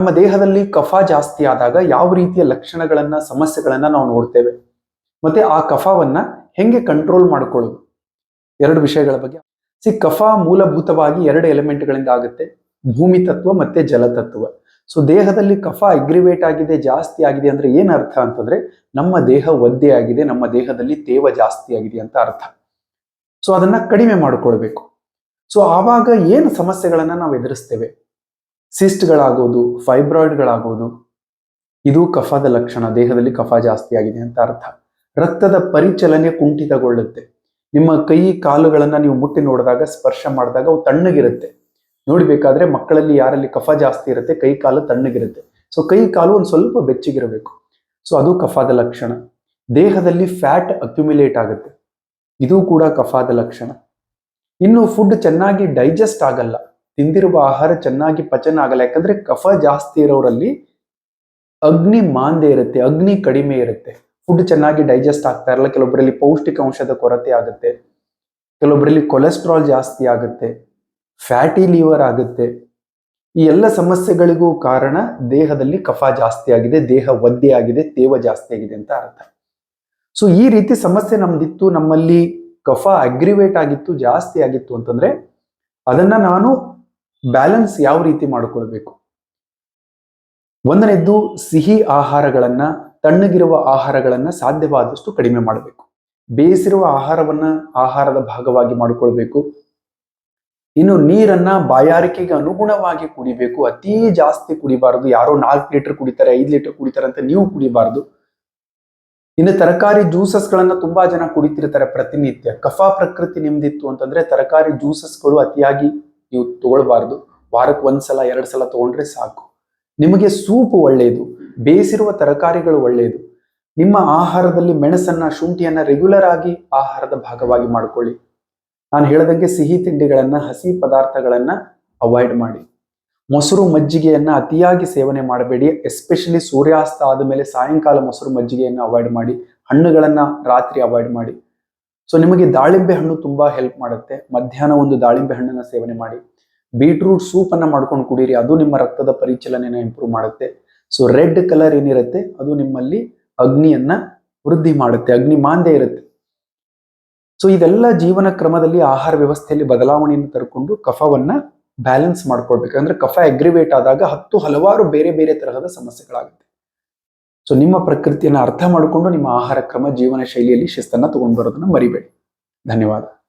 ನಮ್ಮ ದೇಹದಲ್ಲಿ ಕಫ ಜಾಸ್ತಿ ಆದಾಗ ಯಾವ ರೀತಿಯ ಲಕ್ಷಣಗಳನ್ನ, ಸಮಸ್ಯೆಗಳನ್ನ ನಾವು ನೋಡ್ತೇವೆ? ಮತ್ತೆ ಆ ಕಫವನ್ನ ಹೆಂಗೆ ಕಂಟ್ರೋಲ್ ಮಾಡ್ಕೊಳ್ಳೋದು? ಎರಡು ವಿಷಯಗಳ ಬಗ್ಗೆ. ಸಿ ಕಫ ಮೂಲಭೂತವಾಗಿ ಎರಡು ಎಲಿಮೆಂಟ್ಗಳಿಂದ ಆಗುತ್ತೆ. ಭೂಮಿ ತತ್ವ ಮತ್ತೆ ಜಲತತ್ವ ಸೊ ದೇಹದಲ್ಲಿ ಕಫ ಅಗ್ರಿವೇಟ್ ಆಗಿದೆ, ಜಾಸ್ತಿ ಆಗಿದೆ ಅಂದ್ರೆ ಏನ್ ಅರ್ಥ ಅಂತಂದ್ರೆ ನಮ್ಮ ದೇಹ ಒದ್ದೆ ಆಗಿದೆ, ನಮ್ಮ ದೇಹದಲ್ಲಿ ತೇವ ಜಾಸ್ತಿ ಆಗಿದೆ ಅಂತ ಅರ್ಥ. ಸೊ ಅದನ್ನ ಕಡಿಮೆ ಮಾಡ್ಕೊಳ್ಬೇಕು. ಸೊ ಆವಾಗ ಏನು ಸಮಸ್ಯೆಗಳನ್ನ ನಾವು ಎದುರಿಸ್ತೇವೆ? ಸಿಸ್ಟ್ಗಳಾಗೋದು, ಫೈಬ್ರಾಯ್ಡ್ಗಳಾಗೋದು, ಇದು ಕಫದ ಲಕ್ಷಣ, ದೇಹದಲ್ಲಿ ಕಫ ಜಾಸ್ತಿ ಆಗಿದೆ ಅಂತ ಅರ್ಥ. ರಕ್ತದ ಪರಿಚಲನೆ ಕುಂಠಿತಗೊಳ್ಳುತ್ತೆ. ನಿಮ್ಮ ಕೈ ಕಾಲುಗಳನ್ನ ನೀವು ಮುಟ್ಟಿ ನೋಡಿದಾಗ, ಸ್ಪರ್ಶ ಮಾಡಿದಾಗ ಅವು ತಣ್ಣಗಿರುತ್ತೆ. ನೋಡ್ಬೇಕಾದ್ರೆ ಮಕ್ಕಳಲ್ಲಿ ಯಾರಲ್ಲಿ ಕಫ ಜಾಸ್ತಿ ಇರುತ್ತೆ, ಕೈ ಕಾಲು ತಣ್ಣಗಿರುತ್ತೆ. ಸೊ ಕೈ ಕಾಲು ಒಂದು ಸ್ವಲ್ಪ ಬೆಚ್ಚಗಿರಬೇಕು. ಸೊ ಅದು ಕಫಾದ ಲಕ್ಷಣ. ದೇಹದಲ್ಲಿ ಫ್ಯಾಟ್ ಅಕ್ಯುಮಿಲೇಟ್ ಆಗುತ್ತೆ. ಇದು ಕೂಡ ಕಫಾದ ಲಕ್ಷಣ. ಇನ್ನು ಫುಡ್ ಚೆನ್ನಾಗಿ ಡೈಜೆಸ್ಟ್ ಆಗಲ್ಲ. ತಿಂದಿರುವ ಆಹಾರ ಚೆನ್ನಾಗಿ ಪಚನ ಆಗಲ್ಲ. ಯಾಕಂದ್ರೆ ಕಫ ಜಾಸ್ತಿ ಇರೋರಲ್ಲಿ ಅಗ್ನಿ ಮಾಂದೆ ಇರುತ್ತೆ, ಅಗ್ನಿ ಕಡಿಮೆ ಇರುತ್ತೆ. ಫುಡ್ ಚೆನ್ನಾಗಿ ಡೈಜೆಸ್ಟ್ ಆಗ್ತಾ ಇರಲ್ಲ ಕೆಲವೊಬ್ಬರಲ್ಲಿ ಪೌಷ್ಟಿಕಾಂಶದ ಕೊರತೆ ಆಗುತ್ತೆ. ಕೆಲವೊಬ್ಬರಲ್ಲಿ ಕೊಲೆಸ್ಟ್ರಾಲ್ ಜಾಸ್ತಿ ಆಗುತ್ತೆ. ಫ್ಯಾಟಿ ಲಿವರ್ ಆಗುತ್ತೆ. ಈ ಎಲ್ಲ ಸಮಸ್ಯೆಗಳಿಗೂ ಕಾರಣ ದೇಹದಲ್ಲಿ ಕಫ ಜಾಸ್ತಿ ಆಗಿದೆ, ದೇಹ ಒದ್ದೆ ಆಗಿದೆ, ತೇವ ಜಾಸ್ತಿ ಆಗಿದೆ ಅಂತ ಅರ್ಥ. ಸೊ ಈ ರೀತಿ ಸಮಸ್ಯೆ ನಮ್ದಿತ್ತು, ನಮ್ಮಲ್ಲಿ ಕಫ ಅಗ್ರಿವೇಟ್ ಆಗಿತ್ತು, ಜಾಸ್ತಿ ಆಗಿತ್ತು ಅಂತಂದ್ರೆ ಅದನ್ನ ನಾನು ಬ್ಯಾಲೆನ್ಸ್ ಯಾವ ರೀತಿ ಮಾಡಿಕೊಳ್ಬೇಕು? ಒಂದನೇದ್ದು ಸಿಹಿ ಆಹಾರಗಳನ್ನ, ತಣ್ಣಗಿರುವ ಆಹಾರಗಳನ್ನ ಸಾಧ್ಯವಾದಷ್ಟು ಕಡಿಮೆ ಮಾಡಬೇಕು. ಬೇಯಿಸಿರುವ ಆಹಾರವನ್ನ ಆಹಾರದ ಭಾಗವಾಗಿ ಮಾಡಿಕೊಳ್ಬೇಕು. ಇನ್ನು ನೀರನ್ನ ಬಾಯಾರಿಕೆಗೆ ಅನುಗುಣವಾಗಿ ಕುಡಿಬೇಕು. ಅತಿ ಜಾಸ್ತಿ ಕುಡಿಬಾರದು. ಯಾರೋ ನಾಲ್ಕು ಲೀಟರ್ ಕುಡಿತಾರೆ, ಐದು ಲೀಟರ್ ಕುಡಿತಾರೆ ಅಂತ ನೀವು ಕುಡಿಬಾರದು. ಇನ್ನು ತರಕಾರಿ ಜ್ಯೂಸಸ್ಗಳನ್ನ ತುಂಬಾ ಜನ ಕುಡಿತಿರ್ತಾರೆ ಪ್ರತಿನಿತ್ಯ. ಕಫಾ ಪ್ರಕೃತಿ ನಿಮ್ದಿತ್ತು ಅಂತಂದ್ರೆ ತರಕಾರಿ ಜ್ಯೂಸಸ್ಗಳು ಅತಿಯಾಗಿ ನೀವು ತಗೊಳ್ಬಾರ್ದು. ವಾರಕ್ಕೆ ಒಂದ್ಸಲ ಎರಡು ಸಲ ತಗೊಂಡ್ರೆ ಸಾಕು. ನಿಮಗೆ ಸೂಪ್ ಒಳ್ಳೆಯದು ಬೇಯಿಸಿರುವ ತರಕಾರಿಗಳು ಒಳ್ಳೆಯದು ನಿಮ್ಮ ಆಹಾರದಲ್ಲಿ ಮೆಣಸನ್ನ, ಶುಂಠಿಯನ್ನ ರೆಗ್ಯುಲರ್ ಆಗಿ ಆಹಾರದ ಭಾಗವಾಗಿ ಮಾಡ್ಕೊಳ್ಳಿ. ನಾನು ಹೇಳದಂಗೆ ಸಿಹಿ ತಿಂಡಿಗಳನ್ನ, ಹಸಿ ಪದಾರ್ಥಗಳನ್ನ ಅವಾಯ್ಡ್ ಮಾಡಿ. ಮೊಸರು ಮಜ್ಜಿಗೆಯನ್ನ ಅತಿಯಾಗಿ ಸೇವನೆ ಮಾಡಬೇಡಿ. ಎಸ್ಪೆಷಲಿ ಸೂರ್ಯಾಸ್ತ ಆದ ಮೇಲೆ ಸಾಯಂಕಾಲ ಮೊಸರು ಮಜ್ಜಿಗೆಯನ್ನ ಅವಾಯ್ಡ್ ಮಾಡಿ. ಹಣ್ಣುಗಳನ್ನ ರಾತ್ರಿ ಅವಾಯ್ಡ್ ಮಾಡಿ. ಸೊ ನಿಮಗೆ ದಾಳಿಂಬೆ ಹಣ್ಣು ತುಂಬಾ ಹೆಲ್ಪ್ ಮಾಡುತ್ತೆ. ಮಧ್ಯಾಹ್ನ ಒಂದು ದಾಳಿಂಬೆ ಹಣ್ಣನ್ನ ಸೇವನೆ ಮಾಡಿ. ಬೀಟ್ರೂಟ್ ಸೂಪ್ ಅನ್ನ ಮಾಡ್ಕೊಂಡು ಕುಡೀರಿ. ಅದು ನಿಮ್ಮ ರಕ್ತದ ಪರಿಚಲನೆನ ಇಂಪ್ರೂವ್ ಮಾಡುತ್ತೆ. ಸೊ ರೆಡ್ ಕಲರ್ ಏನಿರುತ್ತೆ? ಅದು ನಿಮ್ಮಲ್ಲಿ ಅಗ್ನಿಯನ್ನ ವೃದ್ಧಿ ಮಾಡುತ್ತೆ. ಅಗ್ನಿ ಮಾಂದ್ಯ ಇರುತ್ತೆ. ಸೊ ಇದೆಲ್ಲ ಜೀವನ ಕ್ರಮದಲ್ಲಿ ಆಹಾರ ವ್ಯವಸ್ಥೆಯಲ್ಲಿ ಬದಲಾವಣೆಯನ್ನು ತರ್ಕೊಂಡು ಕಫವನ್ನ ಬ್ಯಾಲೆನ್ಸ್ ಮಾಡ್ಕೊಳ್ಬೇಕು. ಅಂದ್ರೆ ಕಫ ಎಗ್ರಿವೇಟ್ ಆದಾಗ ಹತ್ತು ಹಲವಾರು ಬೇರೆ ಬೇರೆ ತರಹದ ಸಮಸ್ಯೆಗಳಾಗುತ್ತೆ. ಸೊ ನಿಮ್ಮ ಪ್ರಕೃತಿಯನ್ನು ಅರ್ಥ ಮಾಡಿಕೊಂಡು ನಿಮ್ಮ ಆಹಾರ ಕ್ರಮ, ಜೀವನ ಶೈಲಿಯಲ್ಲಿ ಶಿಸ್ತನ್ನು ತಗೊಂಡು ಬರೋದನ್ನು ಮರಿಬೇಡಿ. ಧನ್ಯವಾದ.